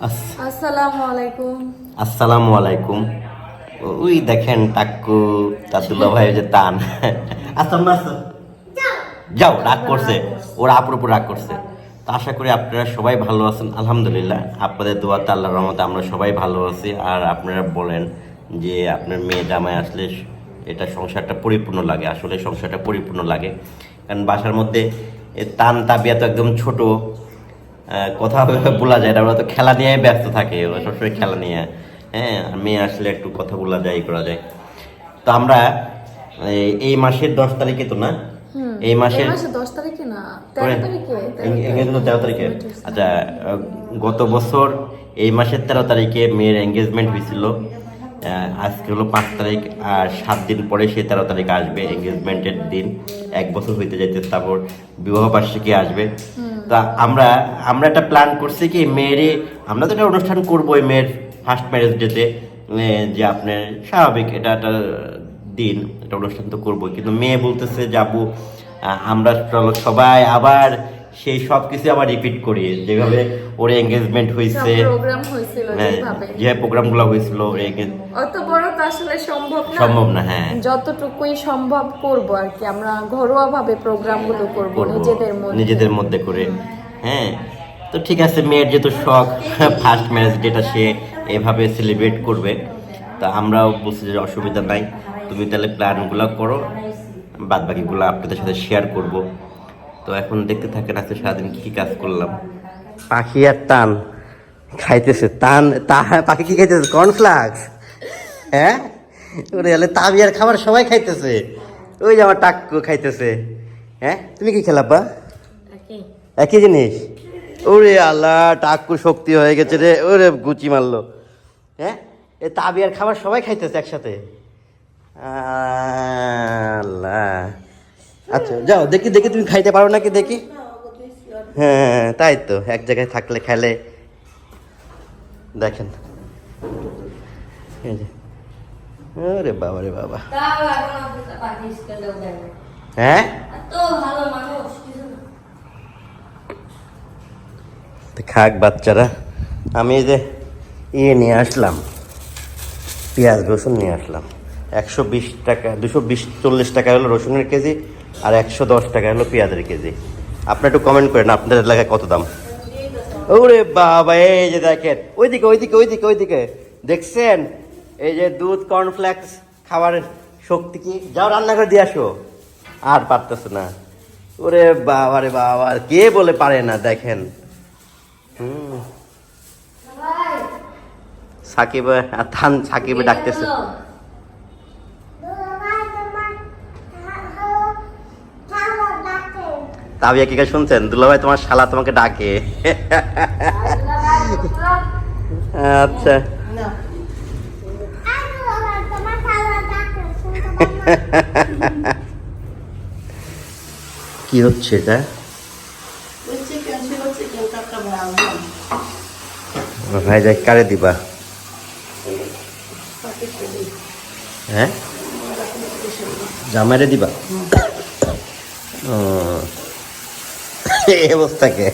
আস- আসসালামু আলাইকুম। আসসালামু আলাইকুম। ওই দেখেন টাক্কু তার দুলা ভাই যে তান আসতাম না। যাও রাগ করছে। ওরা আপুর উপর রাগ করছে। তো আশা করি আপনারা সবাই ভালো আছেন আলহামদুলিল্লাহ। আপনাদের দোয়াতে আল্লাহর রহমতে আমরা সবাই ভালো আছি। আর আপনারা বলেন যে আপনার মেয়ে জামাই আসলে এটা সংসারটা পরিপূর্ণ লাগে আসলে সংসারটা পরিপূর্ণ লাগে। কারণ বাসার মধ্যে টান তাবিয়া তো একদম ছোট। কথা বলা যায় না ওরা তো খেলা নিয়ে ব্যস্ত থাকে ওরা সবসময় খেলা নিয়ে। হ্যাঁ মেয়ে আসলে একটু কথা বলা যায় করা যায়। তো আমরা এই- মাসের দশ তারিখে তো না? এই মাসের দশ তারিখে না তেরো তারিখে তেরো আচ্ছা গত বছর এই মাসের তেরো তারিখে মেয়ের এঙ্গেজমেন্ট হয়েছিল। আজকে হলো পাঁচ তারিখ আর সাত দিন পরে সে তেরো তারিখ আসবে এঙ্গেজমেন্টের দিন। এক বছর হইতে যাইতে তারপর বিবাহ বার্ষিকী আসবে। তা আমরা আমরা একটা প্ল্যান করছি কি মেয়েরই আমরা তো একটা অনুষ্ঠান করব এই মেয়ের ফার্স্ট ম্যারেজ ডেতে যে আপনার স্বাভাবিক এটা একটা দিন এটা অনুষ্ঠান তো করব কিন্তু মেয়ে বলতেছে যাব আমরা সবাই আবার সেই সব কিছু আবার রিপিট করি। যেভাবে ওর এঙ্গেজমেন্ট হয়েছে। প্রোগ্রাম হয়েছিল হ্যাঁ, যেভাবে। যে প্রোগ্রামগুলো হয়েছিল ওর অত বড় তো আসলে সম্ভব না। সম্ভব না হ্যাঁ। যতটুকুই সম্ভব করব আর কি। আমরা ঘরোয়া ভাবে প্রোগ্রামগুলো করব। নিজেদের মধ্যে। নিজেদের মধ্যে করে। হ্যাঁ তো ঠিক আছে মেয়ের যেহেতু শখ ফার্স্ট ম্যারেজ ডেটা সে এভাবে সেলিব্রেট করবে তা আমরাও বলছি যে অসুবিধা নাই। তুমি তাহলে প্ল্যানগুলো করো বাদ বাকিগুলো আপনাদের সাথে শেয়ার করব। তো এখন দেখতে থাকেন আজকে সারাদিন কি কি কাজ করলাম। পাখি আর টান খাইতেছে। টান তা পাখি কি খাইতেছে? কর্নফ্লাক্স হ্যাঁ? ওরে তাহলে তাবিয়ার খাবার সবাই খাইতেছে। ওই যে আমার টাক্কু খাইতেছে। হ্যাঁ? তুমি কি খেলাব্বা একই। জিনিস? ওরে আল্লাহ টাক্কু শক্তি হয়ে গেছে রে। ওরে গুচি মারলো। হ্যাঁ? এ তাবিয়ার খাবার সবাই খাইতেছে একসাথে। আল্লাহ। আচ্ছা যাও দেখি দেখি তুমি খাইতে পারো নাকি দেখি। হ্যাঁ তাই তো এক জায়গায় থাকলে খেলে। দেখেন। ওরে বাবা রে বাবা। হ্যাঁ? খাক বাচ্চারা আমি এই যে ইয়ে নিয়ে আসলাম পেঁয়াজ রসুন নিয়ে আসলাম। একশো বিশ টাকা দুশো বিশ চল্লিশ টাকা হলো রসুনের কেজি আর একশো দশ টাকা হলো পেঁয়াজের কেজি। আপনি একটু কমেন্ট করেন, আপনাদের এলাকায় কত দাম? ওরে বাবা, এই যে দেখেন, ওইদিকে ওইদিকে ওইদিকে ওইদিকে। দেখছেন? এই যে দুধ কর্নফ্লেক্স খাবারের শক্তি কি? যাও রান্না করে দিয়ে আসো। আর পারতেছে না। ওরে বাবা রে বাবা কে বলে পারে না, দেখেন। হুম। সাকিব, আর থান সাকিবে ডাকতেছে। তাবিয়া কি কা শুনছেন? দুলাভাই তোমার শালা তোমাকে ডাকে। আচ্ছা। কি হচ্ছে এটা? ভাই, যাই, কারে দিবা? হ্যাঁ? জামাইরে দিবা? ও এই অবস্থাকে।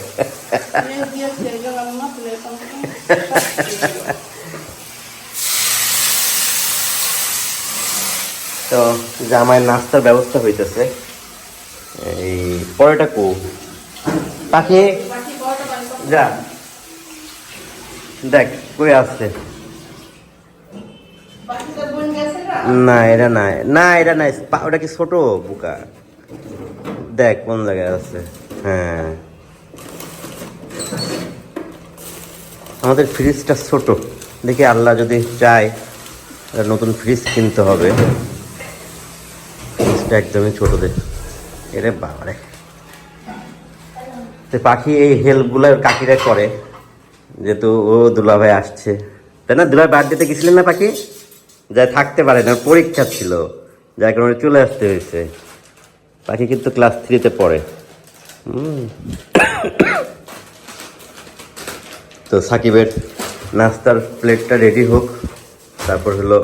তো জামাইয়ের নাস্তার ব্যবস্থা হইতেছে। এই পরেটা কো? পাখি? যা। দেখ, কই আসছে? না এটা নাই। না এটা নাই। ওটা কি ছোট বুকা? দেখ, কোন জায়গায় আছে? হ্যাঁ। আমাদের ফ্রিজটা ছোট। দেখি আল্লাহ যদি চায় নতুন ফ্রিজ কিনতে হবে। ফ্রিজটা একদমই ছোট দেখ এরে বাবারে। তো পাখি এই হেল্পগুলো কাকিরা করে। যেহেতু ও দুলাভাই আসছে। তাই না? দুলাভাই বার্থডেতে গেছিলেন না পাখি? যা থাকতে পারে না পরীক্ষা ছিল। যার কারণে চলে আসতে হয়েছে। পাখি কিন্তু ক্লাস থ্রিতে পড়ে। তো সাকিবের নাস্তার প্লেটটা রেডি হোক। তারপর হলো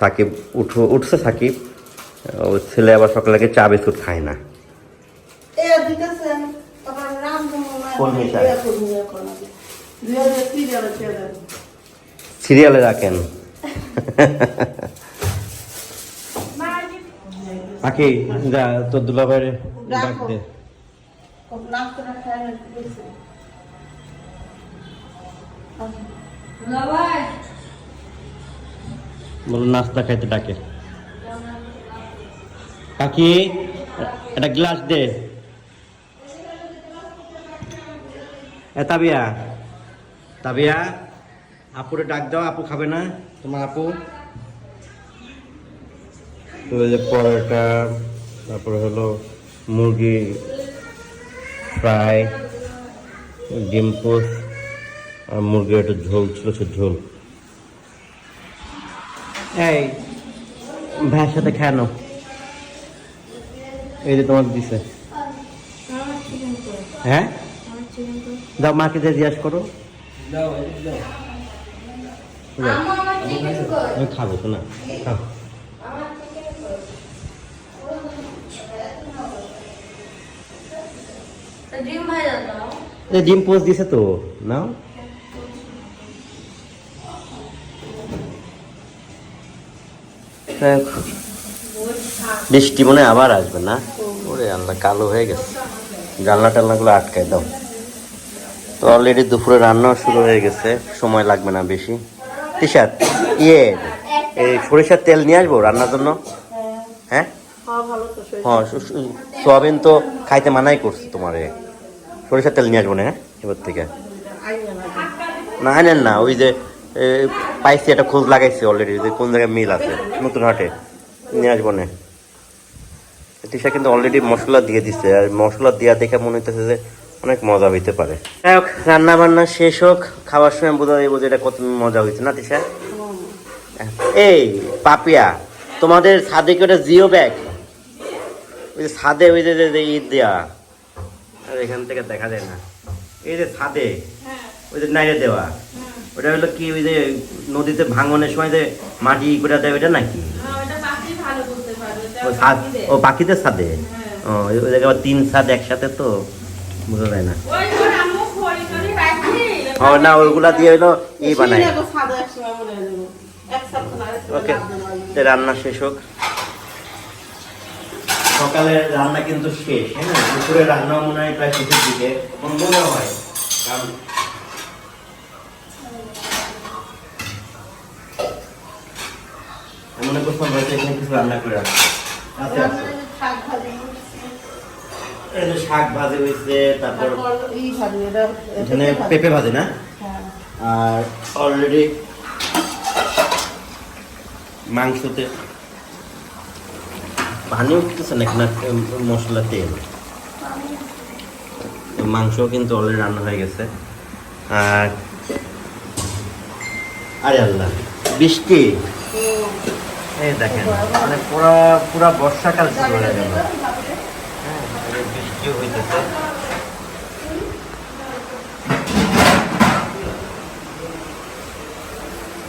সাকিব উঠো উঠছে সাকিব। ও ছেলে আবার সকালে চা বিস্কুট খায় না। সিরিয়ালে রাখেন। পাখি যা তোর দুলাভাইয়ের ডাক দে বলো নাস্তা খাইতে ডাকে। পাখি একটা গ্লাস দে। এ তাবিয়া। তাবিয়া আপুরে ডাক দাও আপু খাবে না তোমার আপু। পরোটা তারপরে হলো মুরগি। ফ্রাই ডিম পোস্ট আর মুরগির একটা ঝোল ছিল সে ঝোল। এই ভাইয়ের সাথে খেয়ানো এই যে তোমাকে দিছে। হ্যাঁ? দাও মাকে যে জিজ্ঞাসা করো। দাও। আমি খাব তো না খাও। ডিম ভাই দাও এই ডিম পোস্ট দিছে তো নাও। দেখ, বৃষ্টি মনে হয় আবার আসবে না? ওরে আল্লাহ কালো হয়ে গেছে। জানলা টালনাগুলো আটকায় দাও। তো অলরেডি দুপুরে রান্নাও শুরু হয়ে গেছে সময় লাগবে না বেশি। টিশার্ট ইয়ে এই সরিষার তেল নিয়ে আসব রান্নার জন্য? হ্যাঁ? হ্যাঁ সু- সোয়াবিন তো খাইতে মানাই করছে তোমারে। সরিষার তেল নিয়ে আসব না হ্যাঁ? এবার থেকে। না, আনেন না, ওই যে পাইছি একটা খোঁজ লাগাইছি অলরেডি যে কোন জায়গায় মিল আছে, নতুন হাটে। নিয়ে আসব না। টিশা কিন্তু অলরেডি মশলা দিয়ে দিচ্ছে আর মশলা দেওয়া দেখে মনে হইতেছে যে অনেক মজা হইতে পারে। যাই হোক রান্না বান্না শেষ হোক, খাওয়ার সময় বোঝা যাব যে এটা কত মজা হয়েছে না টিশা? এই, পাপিয়া, তোমাদের ছাদে কি ওটা জিও ব্যাগ ওই যে ছাদে ওই যে ঈদ আর এখান থেকে দেখা যায় না। এই যে ছাদে ওই যে নাইরে দেওয়া ওটা হলো কি ওই যে নদীতে ভাঙনের সময় যে মাটি করে দেয় ওটা নাকি ও পাখিদের। ছাদে? ও ওই- জায়গায় তিন ছাদ একসাথে তো বোঝা যায় না। ও না ওইগুলা দিয়ে হলো ই বানায়। ওকে তো রান্না শেষ হোক। সকালের রান্না কিন্তু শেষ হ্যাঁ? দুপুরে রান্না মনে হয় প্রায় শেষের দিকে। মনে হয়? কারণ মনে করছিলাম হয়তো এখানে কিছু রান্না করে রাখছি আছে আছে শাক ভাজি হয়েছে। তারপর এখানে পেঁপে ভাজি না? আর অলরেডি মাংসতে পানি উঠতেছে নাকি না মশলা তেল? মাংস কিন্তু অলরেডি রান্না হয়ে গেছে। আর আরে আল্লাহ বৃষ্টি। এই দেখেন মানে পুরা পুরা বর্ষাকাল শুরু হয়ে গেল। হ্যাঁ, বৃষ্টিও হইতেছে।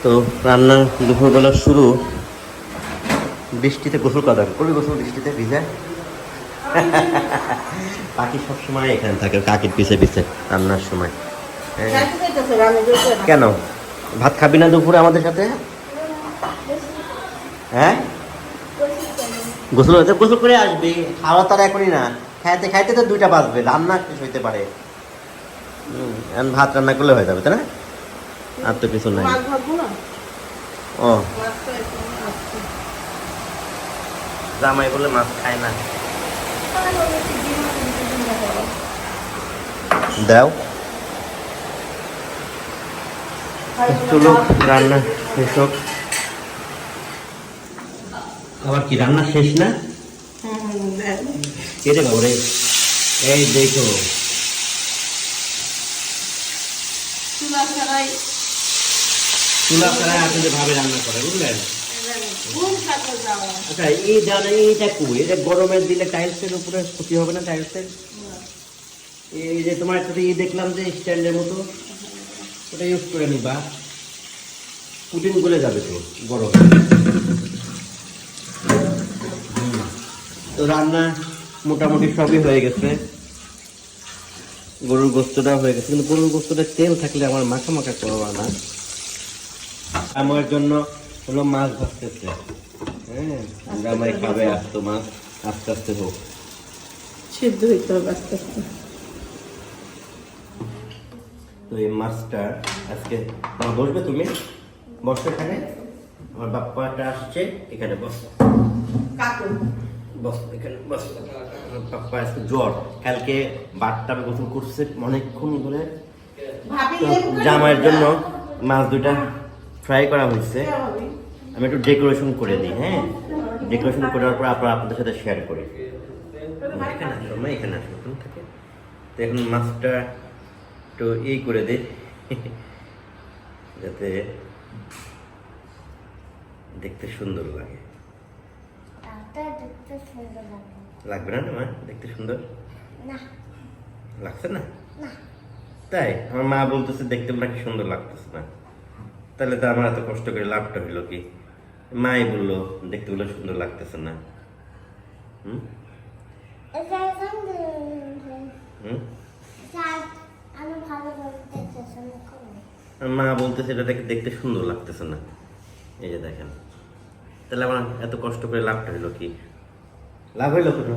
তো রান্না দুপুরবেলা শুরু। বৃষ্টিতে গোসল করা দরকার। করবি গোসল বৃষ্টিতে ভিজে। পাখি সবসময় এখানে থাকে কাকির পিছে পিছে রান্নার সময়। কেন? ভাত খাবি না দুপুরে আমাদের সাথে? হ্যাঁ? গোসল হতে গোসল করে আসবি খাওয়া তার এখনই না। খাইতে খাইতে তো দুইটা বাজবে রান্না শেষ হইতে পারে। হুম, ভাত রান্না করলে হয়ে যাবে তাই না? আর তো কিছু নাই। ও। জামাই বলে মাছ খায় না। দাও। চলো রান্না শেষ হোক। আবার কি রান্না শেষ না? কেটে দাও রে এই দেখো। চুলা ছাড়াই আপনাদের ভাবে রান্না করে বুঝলেন আচ্ছা এই জানে এইটা কই? এটা গরমের দিলে টাইলসের উপরে ক্ষতি হবে না টাইলসের? এই যে তোমার একটা ই দেখলাম যে স্ট্যান্ডের মতো ওটা ইউজ করে নিবা। পুটিন গলে যাবে তো গরম। তো রান্না মোটামুটি সবই হয়ে গেছে। গরুর গোস্তটা হয়ে গেছে কিন্তু গরুর গোস্তটা তেল থাকলে আমার মাখা মাখা করবা না। আমার জন্য হলো মাছ ভাজতেছে হ্যাঁ জামাই খাবে আস্ত মাছ আস্তে আস্তে হোক। সিদ্ধ হইতে হবে আস্তে আস্তে। তো এই মাছটা আজকে আমার বসবে তুমি? বসো এখানে। আমার বাপ্পাটা আসছে এখানে বস। বস এখানে বস। বাপ্পা আজকে জ্বর। কালকে বারটা গোসল করছে অনেকক্ষণ ধরে। জামাইয়ের জন্য মাছ দুইটা ফ্রাই করা হয়েছে। আমি একটু ডেকোরেশন করে দিই হ্যাঁ? ডেকোরেশন করার পর আপনার আপনাদের সাথে শেয়ার করি। এখানে আসো মা, এখানে আসো ওখানে থাকে। তো এখন মাছটা একটু ই করে দিই যাতে দেখতে সুন্দর লাগে। লাগবে না মা? দেখতে সুন্দর? লাগছে না। তাই? আমার মা বলতেছে দেখতে নাকি সুন্দর লাগতেছে না। তাহলে তো আমার এত কষ্ট করে লাভটা হইল কি? মাই বলল দেখতে বলে সুন্দর লাগতেছে না। হুম? মা বলতেছে এটা দেখে দেখতে সুন্দর লাগতেছে না। এই যে দেখেন। তাহলে আমার এত কষ্ট করে লাভটা হইল কি? লাভ হইল কোনো?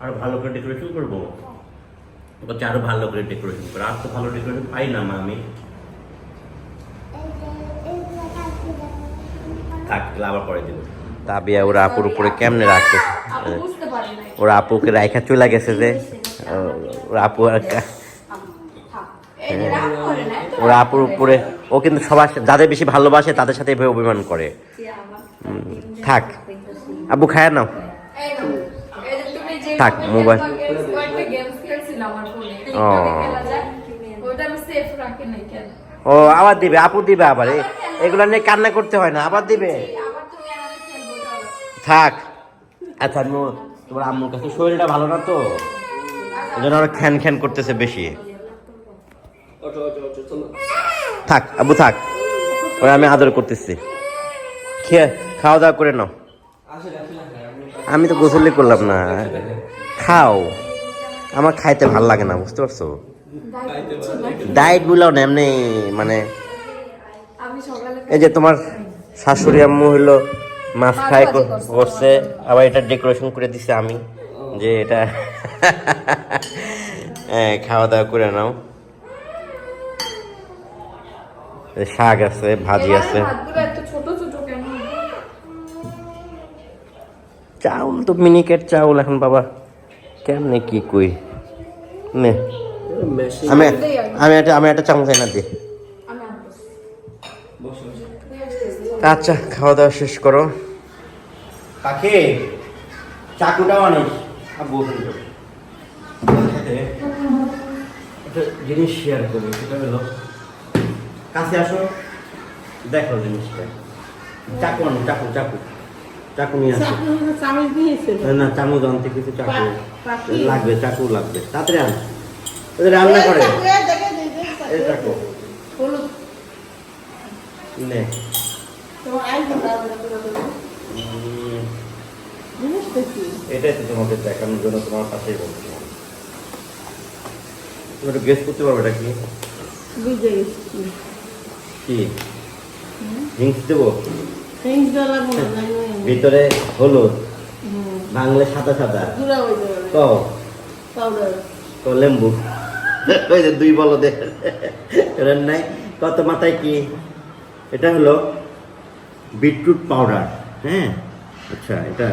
আর ভালো করে ডেকোরেশন করব? বলছে আরও ভালো করে ডেকোরেশন করো। আর তো ভালো ডেকোরেশন পাই না মা আমি থাক আবার পরে দেবো তাবিয়া ওরা আপুর উপরে কেমনে রাখতে আপু বুঝতে পারি নাই। ওরা আপুকে রাইখা চলে গেছে যে ওরা আপু আর কা- এই যে রাগ করে না তো। ওরা আপুর উপরে ও কিন্তু সবার সাথে- যাদের বেশি ভালোবাসে তাদের সাথে এভাবে অভিমান করে। থাক। আবু খায় নাও। যে থাক, মোবাইল। ও। কেন? ও আবার দিবে আপু দিবে আবার। এগুলো নিয়ে কান্না করতে হয় না আবার দিবে। আবার তুমি আর আমি খেলব চলো থাক। আচ্ছা তোমার আম্মুর কাছে শরীরটা ভালো না তো? এই জন্য ওরা খ্যান খ্যান করতেছে বেশি। থাক আব্বু থাক। ওরা আমি আদর করতেছি। খেয়ে খাওয়া দাওয়া করে নাও। আমি তো গোসলই করলাম না। খাও। আমার খাইতে ভালো লাগে না বুঝতে পারছ? ডায়েটগুলো না এমনি মানে এই যে তোমার শাশুড়ি আম্মু হইল মাছ ফ্রাই করছে আবার এটা ডেকোরেশন করে দিছে আমি যে এটা খাওয়া দাওয়া করে নাও। শাক আছে ভাজি আছে। চাউল তো মিনিকেট চাউল এখন বাবা। কেমনে কি কই? নে। আমি আমি একটা আমি একটা চামচ এনে দিই। আচ্ছা খাওয়া দাওয়া শেষ করো। পাখি চাকুটাও আনিস। আব্বু। একটা জিনিস শেয়ার করি সেটা হলো কাছে আসো দেখো জিনিসটা। চাকু আনো চাকু চাকু। চাকু নিয়ে আসো। না, চামচ আনতে কিছু চাকু লাগবে চাকু লাগবে। তাড়াতাড়ি আন। রান্না করে। এই চাকু। নে। এটাই তো তোমাকে দেখানোর জন্য তোমার পাশেই বলছিলাম তুমি একটু গেস করতে পারবে এটা কি? কি? হিংস দেবো? ভিতরে হলুদ বাংলা সাদা সাদা। গুড়া হয়ে যাবে। ক পাউডার ক লেম্বু। ওই যে দুই বলো নাই কত মাথায় কি? এটা হলো বিটরুট পাউডার। হ্যাঁ? আচ্ছা এটা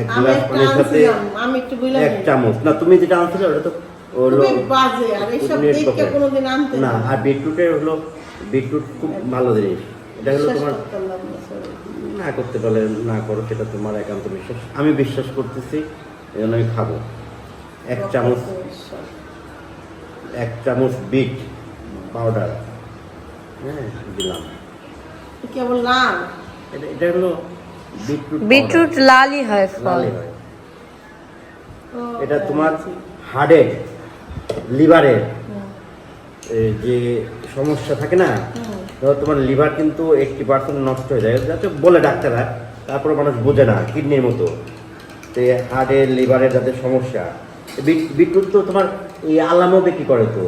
এক গ্লাস পানির সাথে এক চামচ। না তুমি যেটা আনছিলে ওটা তো হলো বাজে আর এইসব দেখে কোনোদিন আনতে না। আর বিটরুটের হলো বিটরুট খুব ভালো জিনিস। এটা হলো তোমার না, করতে পারলে না করো সেটা তোমার একান্ত বিশ্বাস। আমি বিশ্বাস করতেছি এই জন্য আমি খাব। এক চামচ এক চামচ বিট পাউডার। হ্যাঁ দিলাম। কেবল লাল। এটা এটা হলো বিটরুট বিটরুট লালই হয় ফল। এটা তোমার হার্টের লিভারের যে সমস্যা থাকে না। ধরো তোমার লিভার কিন্তু এইটটি পার্সেন্ট নষ্ট হয়ে যায়। যাতে বলে ডাক্তাররা তারপরে মানুষ বোঝে না কিডনির মতো। তো হার্টের লিভারের যাদের সমস্যা। বিটরুট তো তোমার এই আলামও বিক্রি করে তো?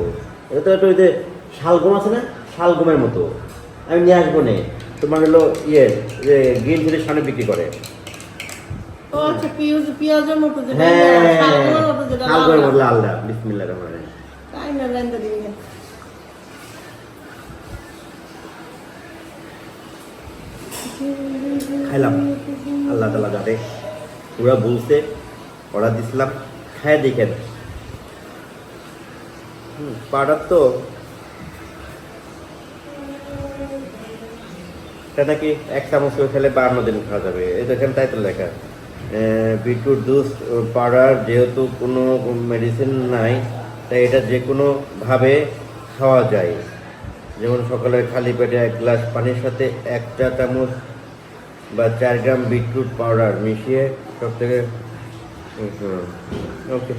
এটা তো একটু ওই যে শালগম আছে না? শালগমের মতো। আমি নিয়ে আসব নে। তোমার হলো ইয়ে যে গ্রিন চিলির সামনে বিক্রি করে। আচ্ছা হ্যাঁ শালগমের মতো যেটা লাল শালগমের লাল। মতো লাল লাল বিসমিল্লাহ রহমান রহিম। তাই না খাইলাম। আল্লাহ তালা জানে ওরা বলছে, অর্ডার দিছিলাম, খায় দেখেন। পাউডার তো। নাকি এক চামচ করে খেলে বান্ন দিন খাওয়া যাবে। দেখেন তাই তো লেখা বিটরুট জুস পাউডার যেহেতু কোনো মেডিসিন নাই, তাই এটা যে কোনোভাবে খাওয়া যায়। যেমন সকালে খালি পেটে এক গ্লাস পানির সাথে এক চা চামচ বা চার গ্রাম বিটরুট পাউডার মিশিয়ে সব থেকে ওকে।